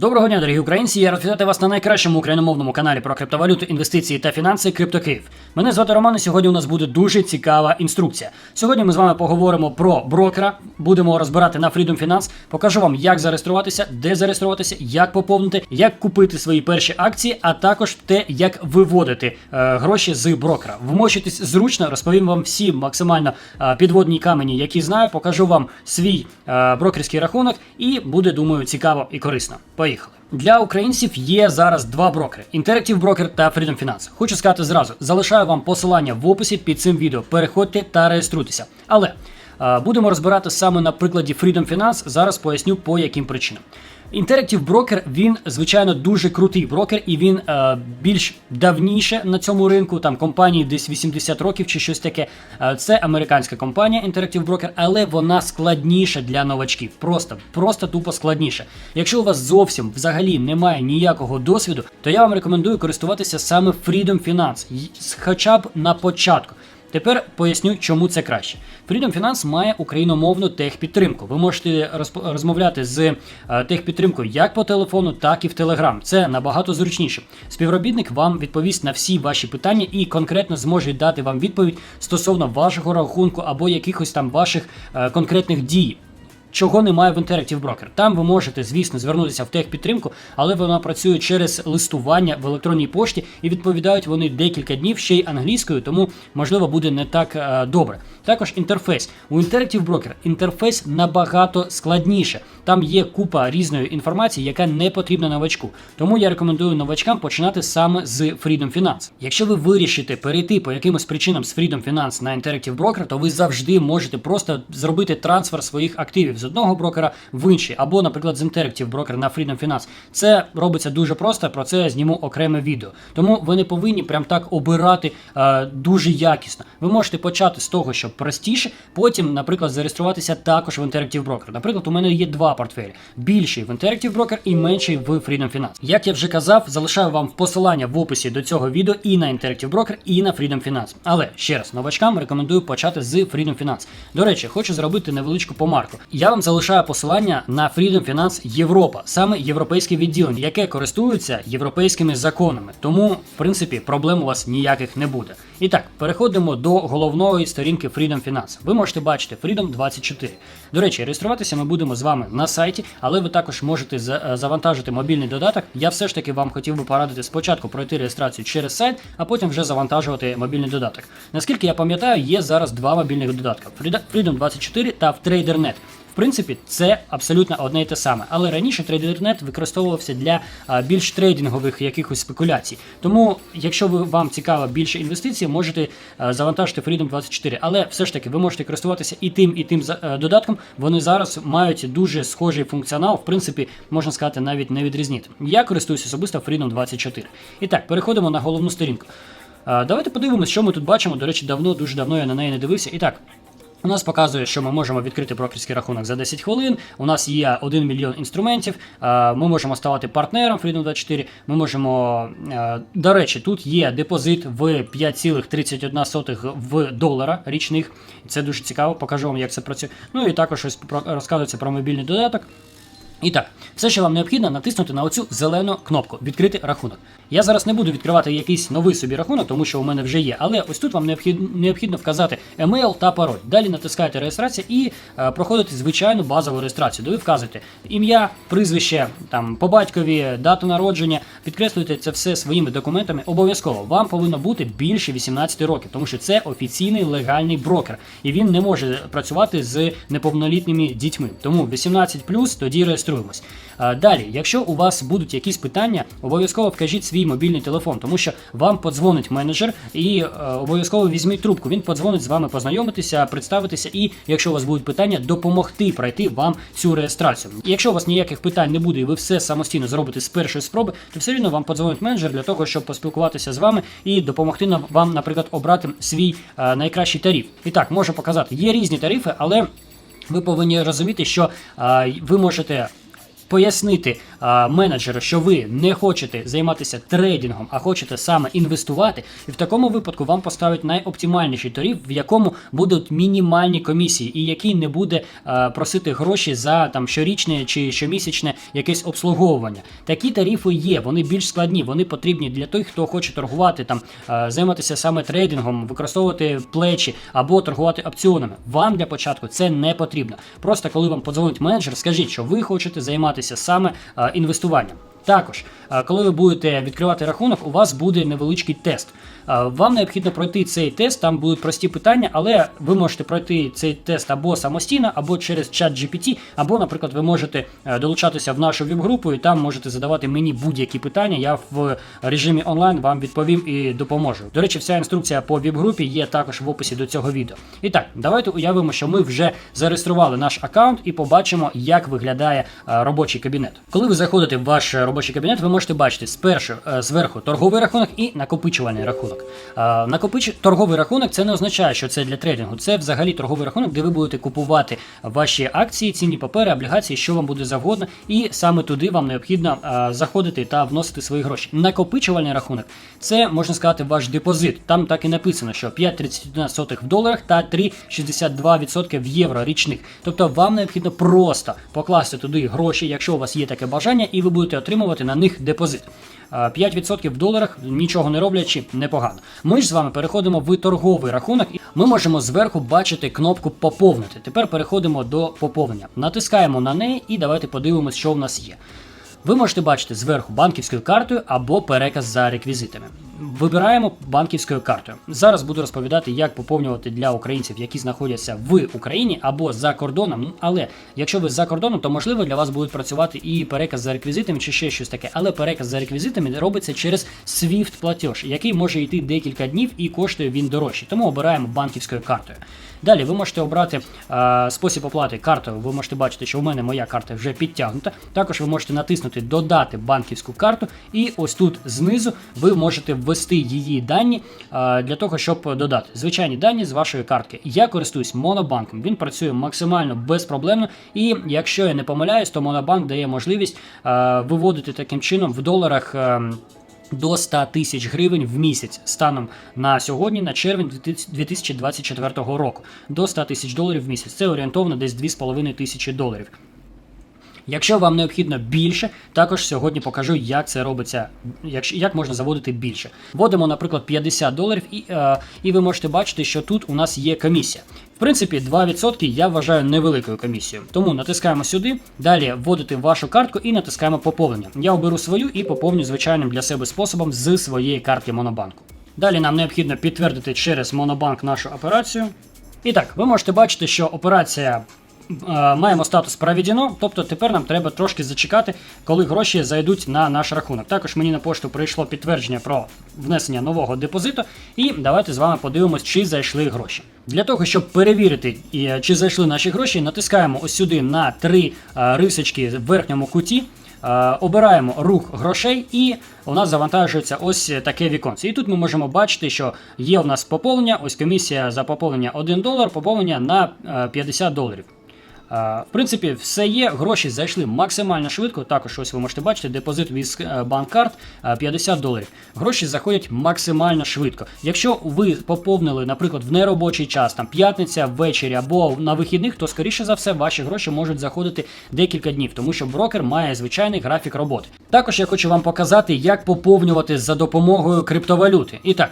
Доброго дня, дорогі українці! Я рад вітати вас на найкращому україномовному каналі про криптовалюту, інвестиції та фінанси CryptoKiv. Мене звати Роман, і сьогодні у нас буде дуже цікава інструкція. Сьогодні ми з вами поговоримо про брокера, будемо розбирати на Freedom Finance, покажу вам, як зареєструватися, де зареєструватися, як поповнити, як купити свої перші акції, а також те, як виводити е, гроші з брокера. Вмочитись зручно, розповім вам всі максимально е, підводні камені, які знаю. Покажу вам свій е, брокерський рахунок, і буде, думаю, цікаво і корисно. Для українців є зараз два брокери: Interactive Broker та Freedom Finance. Хочу сказати зразу, залишаю вам посилання в описі під цим відео. Переходьте та реєструйтеся. Але будемо розбирати саме на прикладі Freedom Finance. Зараз поясню по яким причинам. Interactive Broker, він звичайно дуже крутий брокер, і він е, більш давніше на цьому ринку. Там компанії десь 80 років чи щось таке. Е, це американська компанія Interactive Broker, але вона складніша для новачків. Просто, просто тупо складніша. Якщо у вас зовсім взагалі немає ніякого досвіду, то я вам рекомендую користуватися саме Freedom Finance, хоча б на початку. Тепер поясню, чому це краще. Freedom Finance має україномовну техпідтримку. Ви можете розмовляти з е, техпідтримкою як по телефону, так і в Телеграм. Це набагато зручніше. Співробітник вам відповість на всі ваші питання і конкретно зможе дати вам відповідь стосовно вашого рахунку або якихось там ваших е, конкретних дій. Чого немає в Interactive Broker. Там ви можете, звісно, звернутися в техпідтримку, але вона працює через листування в електронній пошті і відповідають вони декілька днів ще й англійською, тому можливо буде не так е, добре. Також інтерфейс. У Interactive Broker інтерфейс набагато складніше. Там є купа різної інформації, яка не потрібна новачку. Тому я рекомендую новачкам починати саме з Freedom Finance. Якщо ви вирішите перейти по якимось причинам з Freedom Finance на Interactive Broker, то ви завжди можете просто зробити трансфер своїх активів з одного брокера в інший, або, наприклад, з Interactive Broker на Freedom Finance. Це робиться дуже просто. Про це я зніму окреме відео. Тому ви не повинні прям так обирати е, дуже якісно. Ви можете почати з того, що простіше, потім, наприклад, зареєструватися також в Interactive Broker. Наприклад, у мене є два портфелі: більший в Interactive Broker і менший в Freedom Finance. Як я вже казав, залишаю вам посилання в описі до цього відео і на Interactive Broker, і на Freedom Finance. Але ще раз, новачкам рекомендую почати з Freedom Finance. До речі, хочу зробити невеличку помарку. Я вам залишаю посилання на Freedom Finance Європа, саме європейське відділення, яке користується європейськими законами. Тому, в принципі, проблем у вас ніяких не буде. І так, переходимо до головної сторінки Freedom Finance. Ви можете бачити Freedom 24. До речі, реєструватися ми будемо з вами на сайті, але ви також можете е, завантажити мобільний додаток. Я все ж таки вам хотів би порадити спочатку пройти реєстрацію через сайт, а потім вже завантажувати мобільний додаток. Наскільки я пам'ятаю, є зараз два мобільних додатка: Freedom- Freedom 24 та в TraderNet. Принципі, це абсолютно одне і те саме. Але раніше TraderNet використовувався для більш трейдингових якихось спекуляцій. Тому, якщо ви вам цікаво більше інвестицій, можете завантажити Freedom 24. Але все ж таки ви можете користуватися і тим, і тим е, додатком. Вони зараз мають дуже схожий функціонал. В принципі, можна сказати, навіть не відрізнити. Я користуюся особисто Freedom 24. І так, переходимо на головну сторінку. Давайте подивимося, що ми тут бачимо. До речі, давно, дуже давно я на неї не дивився. І так. У нас показує, що ми можемо відкрити брокерський рахунок за 10 хвилин. У нас є 1 мільйон інструментів. Е, Ми можемо ставати партнером Freedom 24. Ми можемо. е, До речі, тут є депозит в 5,31 в долара річних. Це дуже цікаво. Покажу вам, як це працює. Ну і також ось розказується про мобільний додаток. І так, все, що вам необхідно, натиснути на оцю зелену кнопку Відкрити рахунок. Я зараз не буду відкривати якийсь новий собі рахунок, тому що у мене вже є. Але ось тут вам необхідно, необхідно вказати емейл та пароль. Далі натискаєте реєстрація і е, проходите звичайну базову реєстрацію. Де ви вказуєте ім'я, прізвище, там по батькові, дату народження. Підкреслюєте це все своїми документами. Обов'язково вам повинно бути більше 18 років, тому що це офіційний легальний брокер, і він не може працювати з неповнолітніми дітьми. Тому 18+, тоді реєструємось. А, Далі, якщо у вас будуть якісь питання, обов'язково вкажіть свій мобільний телефон, тому що вам подзвонить менеджер і е, обов'язково візьміть трубку. Він подзвонить з вами познайомитися, представитися, і якщо у вас будуть питання, допомогти пройти вам цю реєстрацію. Якщо у вас ніяких питань не буде, і ви все самостійно зробите з першої спроби, то все рівно вам подзвонить менеджер для того, щоб поспілкуватися з вами і допомогти нам- вам, наприклад, обрати свій е, найкращий тариф. І так, можу показати, є різні тарифи, але ви повинні розуміти, що ви можете пояснити а, менеджеру, що ви не хочете займатися трейдингом, а хочете саме інвестувати, і в такому випадку вам поставить найоптимальніший тариф, в якому будуть мінімальні комісії, і який не буде а, просити гроші за там щорічне чи щомісячне якесь обслуговування. Такі тарифи є, вони більш складні, вони потрібні для тих, хто хоче торгувати там, а, займатися саме трейдингом, використовувати плечі або торгувати опціонами. Вам для початку це не потрібно. Просто коли вам подзвонить менеджер, скажіть, що ви хочете займатися саме а, інвестуванням. Також, коли ви будете відкривати рахунок, у вас буде невеличкий тест. Вам необхідно пройти цей тест, там будуть прості питання, але ви можете пройти цей тест або самостійно, або через чат GPT, або, наприклад, ви можете е, долучатися в нашу віп-групу і там можете задавати мені будь-які питання. Я в режимі онлайн вам відповім і допоможу. До речі, вся інструкція по віп-групі є також в описі до цього відео. І так, давайте уявимо, що ми вже зареєстрували наш аккаунт і побачимо, як виглядає е, робочий кабінет. Коли ви заходите в ваш робочий кабінет, ви можете бачити спершу е, зверху торговий рахунок і накопичувальний рахунок. Е, Накопич... Торговий рахунок це не означає, що це для трейдингу. Це взагалі торговий рахунок, де ви будете купувати ваші акції, цінні папери, облігації, що вам буде завгодно, і саме туди вам необхідно е, заходити та вносити свої гроші. Накопичувальний рахунок це можна сказати ваш депозит. Там так і написано, що 5,31 в доларах та 3,62% в євро річних. Тобто вам необхідно просто покласти туди гроші, якщо у вас є таке бажання, і ви будете отримувати на них депозит. А, 5% в доларах, нічого не роблячи, непогано. Ми ж з вами переходимо в торговий рахунок, і ми можемо зверху бачити кнопку поповнити. Тепер переходимо до поповнення. Натискаємо на неї і давайте подивимось, що в нас є. Ви можете бачити зверху банківською картою або переказ за реквізитами. Вибираємо банківською картою. Зараз буду розповідати, як поповнювати для українців, які знаходяться в Україні або за кордоном. Ну, Але якщо ви за кордоном, то можливо для вас будуть працювати і переказ за реквізитами чи ще щось таке. Але переказ за реквізитами робиться через SWIFT платеж, який може йти декілька днів і коштує він дорожче. Тому обираємо банківською картою. Далі ви можете обрати е, спосіб оплати картою. Ви можете бачити, що у мене моя карта вже підтягнута. Також ви можете натиснути Додати банківську карту, і ось тут знизу ви можете ввести її дані е, для того, щоб додати звичайні дані з вашої картки. Я користуюсь монобанком. Він працює максимально безпроблемно. І якщо я не помиляюсь, то монобанк дає можливість е, виводити таким чином в доларах. е, до 100 тисяч гривень в місяць станом на сьогодні, на червень 2024 року. До 100 тисяч доларів в місяць. Це орієнтовно десь 2,5 тисячі доларів. Якщо вам необхідно більше, також сьогодні покажу, як це робиться, як, як можна заводити більше. Вводимо, наприклад, 50 доларів, і, е, і ви можете бачити, що тут у нас є комісія. В принципі, 2% я вважаю невеликою комісією. Тому натискаємо сюди, далі вводите вашу картку і натискаємо поповнення. Я оберу свою і поповню звичайним для себе способом з своєї картки Монобанку. Далі нам необхідно підтвердити через Монобанк нашу операцію. І так, ви можете бачити, що операція маємо статус проведено, тобто тепер нам треба трошки зачекати, коли гроші зайдуть на наш рахунок. Також мені на пошту прийшло підтвердження про внесення нового депозиту, і давайте з вами подивимось, чи зайшли гроші. Для того, щоб перевірити, е, чи зайшли наші гроші, натискаємо ось сюди на три е, рисочки в верхньому куті. Е, Обираємо рух грошей, і у нас завантажується ось таке віконце. І тут ми можемо бачити, що є у нас поповнення. Ось комісія за поповнення 1 долар, поповнення на е, 50 доларів. Е, В принципі, все є. Гроші зайшли максимально швидко. Також ось ви можете бачити, депозит від е, банкарт е, 50 доларів. Гроші заходять максимально швидко. Якщо ви поповнили, наприклад, в неробочий час, там п'ятниця ввечері або на вихідних, то скоріше за все ваші гроші можуть заходити декілька днів, тому що брокер має звичайний графік роботи. Також я хочу вам показати, як поповнювати за допомогою криптовалюти. І так,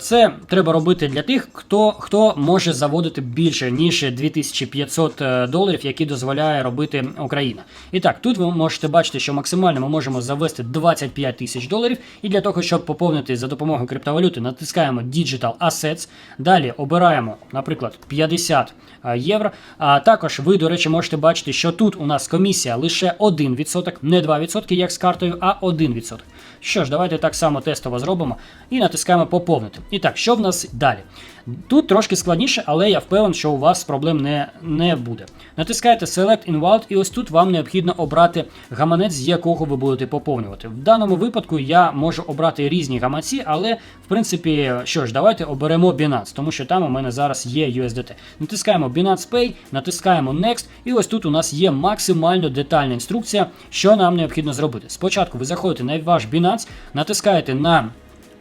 це треба робити для тих, хто, хто може заводити більше ніж 2500 е, доларів, які дозволяє робити Україна. І так, тут ви можете бачити, що максимально ми можемо завести 25 тисяч доларів. І для того, щоб поповнити за допомогою криптовалюти, натискаємо Digital Assets. Далі обираємо, наприклад, 50 е, євро. А також ви, до речі, можете бачити, що тут у нас комісія лише 1%, не 2%, як з картою, а 1%. Що ж, давайте так само тестово зробимо і натискаємо поповнити. І так, що в нас далі? Тут трошки складніше, але я впевнений, що у вас проблем не, не буде. Натискаєте Select in і ось тут вам необхідно обрати гаманець, з якого ви будете поповнювати. В даному випадку я можу обрати різні гаманці, але в принципі, що ж, давайте оберемо Binance, тому що там у мене зараз є USDT. Натискаємо Binance Pay, натискаємо Next, і ось тут у нас є максимально детальна інструкція, що нам необхідно зробити. Спочатку ви заходите на ваш Binance, натискаєте на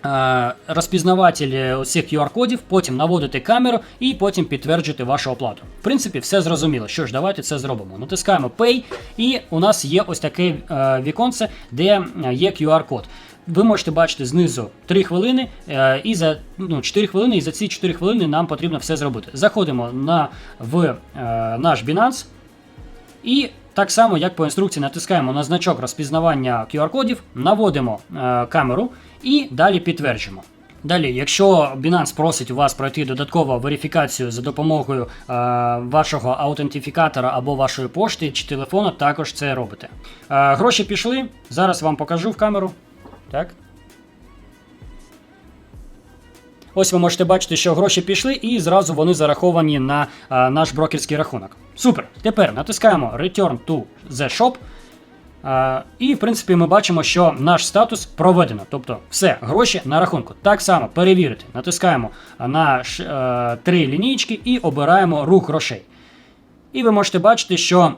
е, розпізнаватель цих QR-кодів, потім наводите камеру і потім підтверджуєте вашу оплату. В принципі, все зрозуміло. Що ж, давайте це зробимо. Натискаємо Pay, і у нас є ось таке е, віконце, де є QR-код. Ви можете бачити знизу 3 хвилини, е, і за ну, 4 хвилини, і за ці 4 хвилини нам потрібно все зробити. Заходимо на, в наш Binance. І так само, як по інструкції, натискаємо на значок розпізнавання QR-кодів, наводимо е, камеру і далі підтверджуємо. Далі, якщо Binance просить у вас пройти додаткову верифікацію за допомогою е, вашого аутентифікатора або вашої пошти чи телефону, також це робите. Е, гроші пішли. Зараз вам покажу в камеру. Так. Ось ви можете бачити, що гроші пішли, і зразу вони зараховані на а, наш брокерський рахунок. Супер. Тепер натискаємо Return to the Shop. А, і, в принципі, ми бачимо, що наш статус проведено. Тобто, все, гроші на рахунку. Так само перевірити. Натискаємо на ш, е, три лінійки і обираємо рух грошей. І ви можете бачити, що е,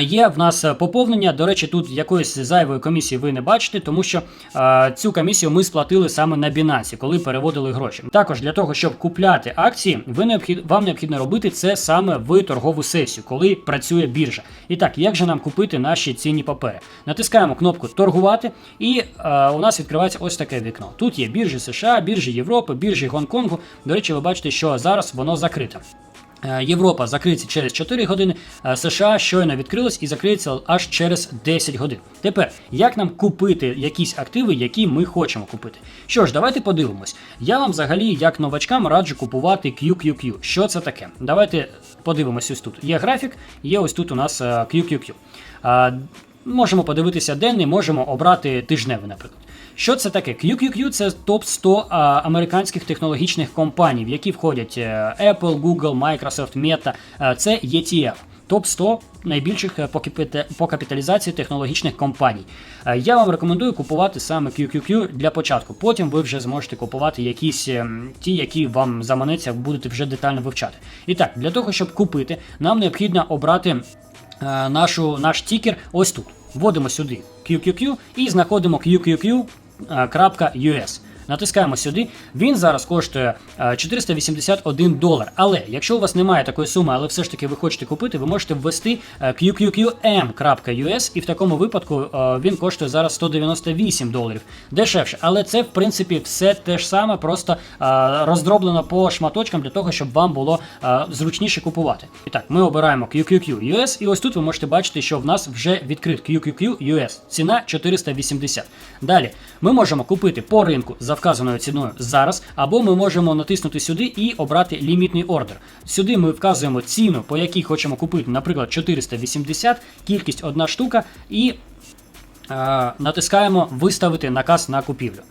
є в нас поповнення. До речі, тут якоїсь зайвої комісії ви не бачите, тому що е, цю комісію ми сплатили саме на Binance, коли переводили гроші. Також для того, щоб купляти акції, ви необхід, вам необхідно робити це саме в торгову сесію, коли працює біржа. І так, як же нам купити наші цінні папери? Натискаємо кнопку торгувати, і е, у нас відкривається ось таке вікно. Тут є біржі США, біржі Європи, біржі Гонконгу. До речі, ви бачите, що зараз воно закрите. Е, Європа закриється через 4 години, е, США щойно відкрилось і закриється аж через 10 годин. Тепер, як нам купити якісь активи, які ми хочемо купити? Що ж, давайте подивимось. Я вам взагалі, як новачкам, раджу купувати QQQ. Що це таке? Давайте подивимось ось тут. Є графік, є ось тут у нас е, QQQ. Можемо подивитися денний, можемо обрати тижневий, наприклад. Що це таке? QQQ це топ 100 а, американських технологічних компаній, в які входять е, Apple, Google, Microsoft, Meta. Е, Це ETF. Топ 100 найбільших е, по капіта- по капіталізації технологічних компаній. Я вам рекомендую купувати саме QQQ для початку. Потім ви вже зможете купувати якісь ем, ті, які вам заманеться, будете вже детально вивчати. І так, для того, щоб купити, нам необхідно обрати нашу, наш тікер ось тут. Вводимо сюди QQQ і знаходимо QQQ.US. Натискаємо сюди. Він зараз коштує е, 481 долар. Але якщо у вас немає такої суми, але все ж таки ви хочете купити, ви можете ввести е, QQQM.US і в такому випадку е, він коштує зараз 198 доларів. Дешевше. Але це в принципі все те ж саме, просто е, роздроблено по шматочкам для того, щоб вам було е, зручніше купувати. І так, ми обираємо QQQ US, і ось тут ви можете бачити, що в нас вже відкрит QQQ US. Ціна 480. Далі ми можемо купити по ринку за вказаною ціною зараз, або ми можемо натиснути сюди і обрати лімітний ордер. Сюди ми вказуємо ціну, по якій хочемо купити, наприклад, 480, кількість одна штука, і е, натискаємо виставити наказ на купівлю.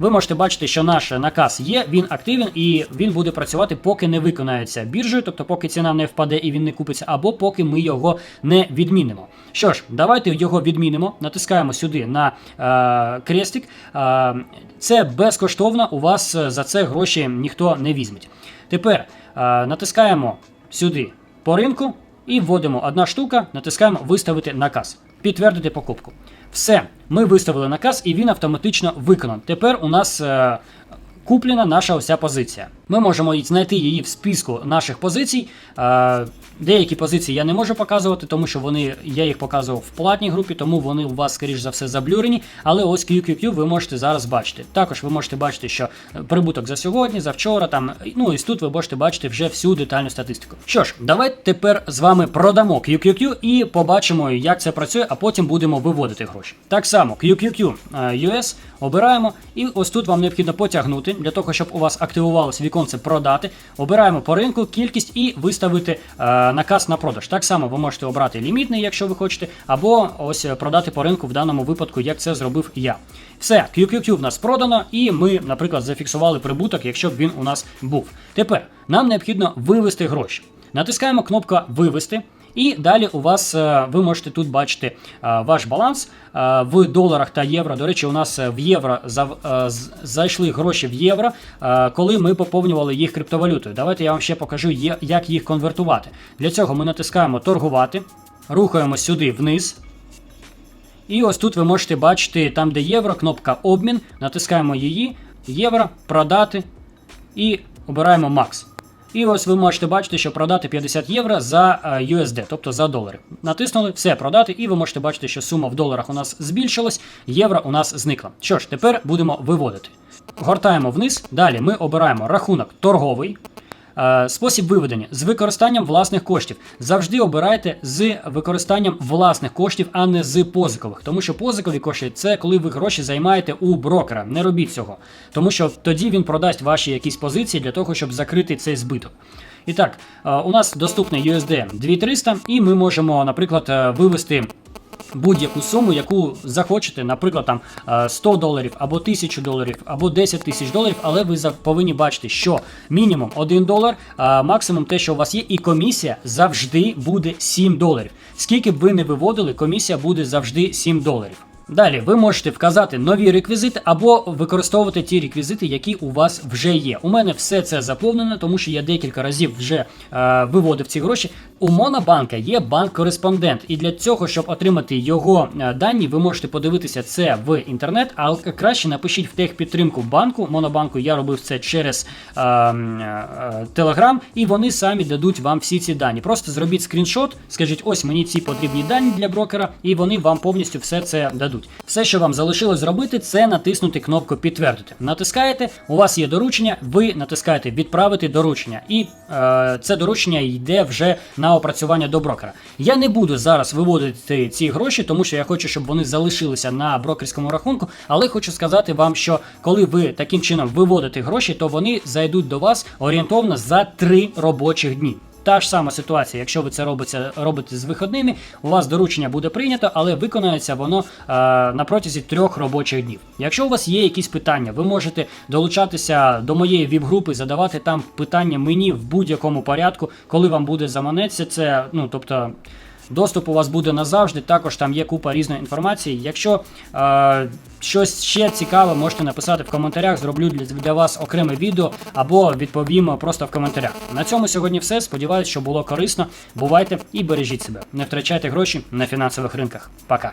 Ви можете бачити, що наш наказ є, він активен і він буде працювати, поки не виконається біржею, тобто поки ціна не впаде і він не купиться, або поки ми його не відмінимо. Що ж, давайте його відмінимо. Натискаємо сюди на е, крестик. Е, це безкоштовно, у вас за це гроші ніхто не візьме. Тепер е, натискаємо сюди по ринку і вводимо одна штука, натискаємо виставити наказ, підтвердити покупку. Все, ми виставили наказ і він автоматично виконан. Тепер у нас е, куплена наша ося позиція. Ми можемо знайти її в списку наших позицій. Деякі позиції я не можу показувати, тому що вони, я їх показував в платній групі, тому вони у вас, скоріш за все, заблюрені. Але ось QQQ ви можете зараз бачити. Також ви можете бачити, що прибуток за сьогодні, за вчора, там, ну і тут ви можете бачити вже всю детальну статистику. Що ж, давайте тепер з вами продамо QQQ і побачимо, як це працює, а потім будемо виводити гроші. Так само, QQQ е, US обираємо, і ось тут вам необхідно потягнути. Для того, щоб у вас активувалось віконце продати. Обираємо по ринку кількість і виставити е, наказ на продаж. Так само ви можете обрати лімітний, якщо ви хочете, або ось е, продати по ринку в даному випадку, як це зробив я. Все, QQQ в нас продано, і ми, наприклад, зафіксували прибуток, якщо б він у нас був. Тепер нам необхідно вивести гроші. Натискаємо кнопку Вивести. І далі у вас е, ви можете тут бачити е, ваш баланс е, в доларах та євро. До речі, у нас в євро зайшли гроші в євро, коли ми поповнювали їх криптовалютою. Давайте я вам ще покажу, як їх конвертувати. Для цього ми натискаємо торгувати, рухаємо сюди вниз. І ось тут ви можете бачити, там, де євро, кнопка обмін, натискаємо її, євро, продати і обираємо макс. І ось ви можете бачити, що продати 50 євро за е, USD, тобто за долари. Натиснули, все продати, і ви можете бачити, що сума в доларах у нас збільшилась, євро у нас зникла. Що ж, тепер будемо виводити. Гортаємо вниз. Далі ми обираємо рахунок торговий. Е, Спосіб виведення з використанням власних коштів. Завжди обирайте з використанням власних коштів, а не з позикових. Тому що позикові кошти це коли ви гроші займаєте у брокера. Не робіть цього. Тому що тоді він продасть ваші якісь позиції для того, щоб закрити цей збиток. І так, е, у нас доступний USD 2300, і ми можемо, наприклад, е, вивести будь-яку суму, яку захочете, наприклад, там е, 100 доларів або 1000 доларів, або 10 тисяч доларів, але ви повинні бачити, що мінімум 1 долар, максимум те, що у вас є, і комісія завжди буде 7 доларів. Скільки б ви не виводили, комісія буде завжди 7 доларів. Далі ви можете вказати нові реквізити або використовувати ті реквізити, які у вас вже є. У мене все це заповнено, тому що я декілька разів вже е, виводив ці гроші. У Монобанка є банк-кореспондент, і для цього, щоб отримати його е, дані, ви можете подивитися це в інтернет, а краще напишіть в техпідтримку банку. Монобанку я робив це через е, е, Telegram, і вони самі дадуть вам всі ці дані. Просто зробіть скріншот, скажіть, ось мені ці потрібні дані для брокера, і вони вам повністю все це дадуть. Все, що вам залишилось зробити, це натиснути кнопку підтвердити. Натискаєте, у вас є доручення, ви натискаєте відправити доручення, і е, це доручення йде вже на опрацювання до брокера. Я не буду зараз виводити ці гроші, тому що я хочу, щоб вони залишилися на брокерському рахунку. Але хочу сказати вам, що коли ви таким чином виводите гроші, то вони зайдуть до вас орієнтовно за 3 робочих дні. Та ж сама ситуація, якщо ви це робите, робите з виходними, у вас доручення буде прийнято, але виконається воно е, на протязі трьох робочих днів. Якщо у вас є якісь питання, ви можете долучатися до моєї віп-групи, задавати там питання мені в будь-якому порядку, коли вам буде заманеться це. Ну тобто. Доступ у вас буде назавжди, також там є купа різної інформації. Якщо е, щось ще цікаве, можете написати в коментарях, зроблю для, для вас окреме відео або відповімо просто в коментарях. На цьому сьогодні все. Сподіваюсь, що було корисно. Бувайте і бережіть себе. Не втрачайте гроші на фінансових ринках. Пока.